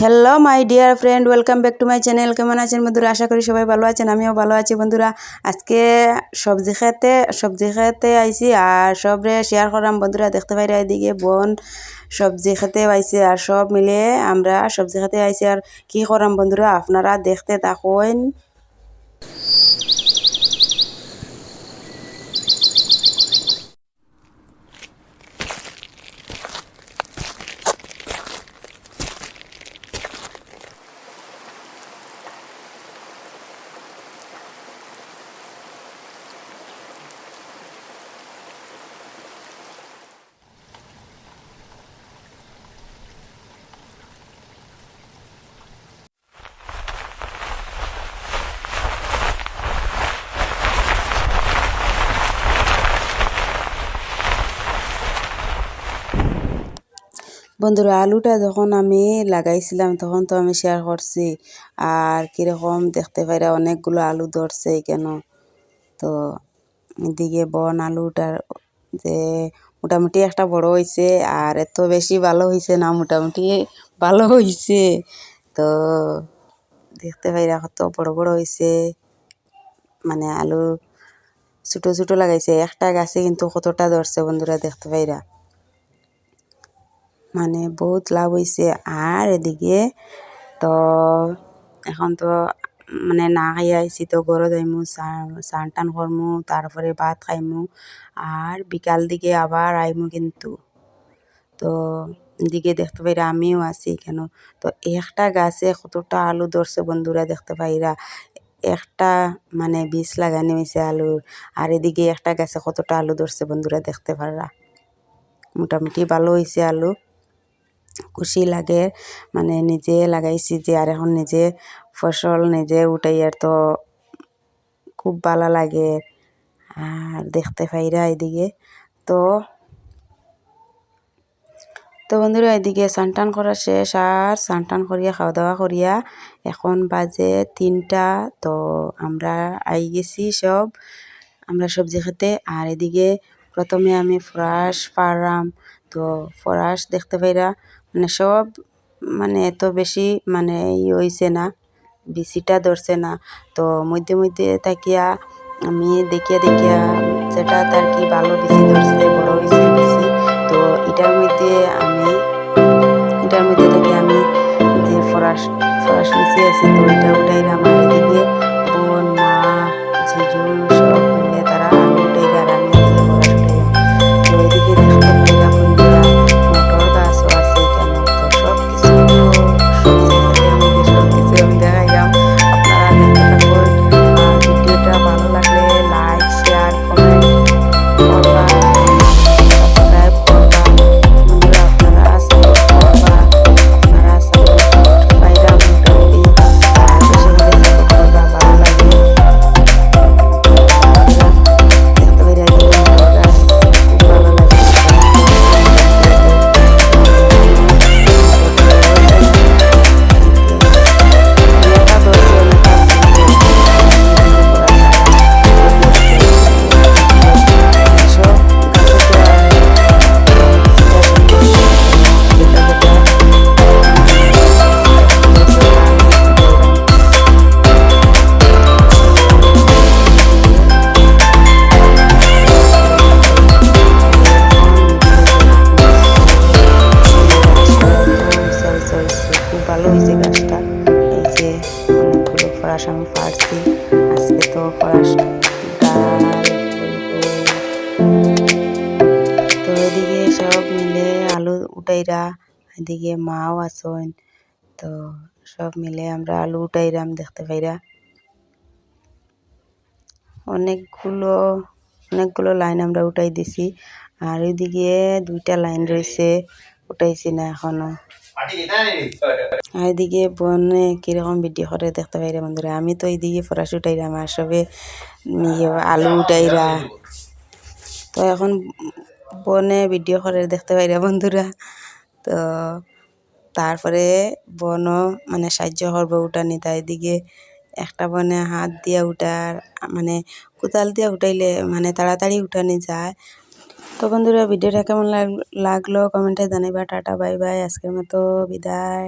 Hello my dear friend welcome back to my channel কেমন আছেন বন্ধুরা? আশা করি সবাই ভালো আছেন, আমিও ভালো আছি বন্ধুরা। আজকে সবজি খেতে সবজি খেতে আইছি আর সবরে শেয়ার করলাম বন্ধুরা। দেখতে পাইরা এদিকে বোন সবজি খেতে আইছে আর সব মিলে আমরা সবজি খেতে আইছি আর কি করাম বন্ধুরা? আপনারা দেখতে থাকুন। বন্ধুরা, আলুটা যখন আমি লাগাইছিলাম তখন তো আমি শেয়ার করছি। আর কীরকম দেখতে পাইরা অনেকগুলো আলু ধরছে কেন? তো এদিকে বন আলুটার যে মোটামুটি একটা বড় হয়েছে আর এত বেশি ভালো হয়েছে না, মোটামুটি ভালো হয়েছে তো দেখতে পাইরা কত বড় বড় হয়েছে মানে আলু ছোটো ছোটো লাগাইছে, একটা গাছে কিন্তু কতটা ধরছে বন্ধুরা দেখতে পাইরা। মানে বহুত লাভ হয়েছে আর এদিকে তো এখন তো মানে না খাই আইছি তো ঘরে যাইমু চান টান করমু তারপরে ভাত খাইমু। আর বিকাল দিকে আবার আইমু কিন্তু। তো দিকে দেখতে পাইরা আমিও আছি কেন। তো একটা গাছে কতটা আলু ধরছে বন্ধুরা দেখতে পাইরা একটা মানে বীজ লাগানো হয়েছে আলুর আর এদিকে একটা গাছে কতটা আলু ধরছে বন্ধুরা দেখতে পারা মোটামুটি ভালো হয়েছে আলু। খুশি লাগে মানে নিজে লাগাইছি যে আর এখন নিজে ফসল নিজে উঠাই আর তো খুব ভালো লাগে আর দেখতে পাইরা এদিকে। তো তো বন্ধুরা এদিকে স্নান করা শেষ আর স্নান করিয়া খাওয়া দাওয়া করিয়া এখন বাজে তিনটা, তো আমরা আই গেছি সব, আমরা সবজি খেতে। আর এদিকে প্রথমে আমি ফ্রাস পারলাম তো ফরাস দেখতে পাইরা মানে সব মানে এত বেশি মানে ই হয়েছে না বেশিটা ধরছে না। তো মধ্যে মধ্যে তাকিয়া আমি দেখিয়া দেখিয়া সেটা তার কি ভালো বেশি ধরছে ডাল তো এদিকে সব মিলে আলু উঠাইরা, এদিকে মাও আসন তো সব মিলে আমরা আলু উঠাইরাম দেখতে পাইরা। অনেকগুলো অনেকগুলো লাইন আমরা উঠাই দিছি। আর ওইদিকে দুইটা লাইন রয়েছে, উঠাইছি না এখনও। আর এদিকে বনে কীরকম ভিডিও করে দেখতে পাইরা বন্ধুরা? আমি তো এইদিকে ফরাস উঠাইরাম আর সবে আলু উঠাইরা তো এখন বনে ভিডিও করে দেখতে পাইরা বন্ধুরা। তো তারপরে বনও মানে সাহায্য করব উঠানি তাই এদিকে একটা বনে হাত দিয়া উঠার মানে কোদাল দিয়া উঠাইলে মানে তাড়াতাড়ি উঠানি যায়। তো বন্ধুরা ভিডিওটা কেমন লাগল? কমেন্টে জানাইবা। Tata bye bye. আজকের মতো বিদায়।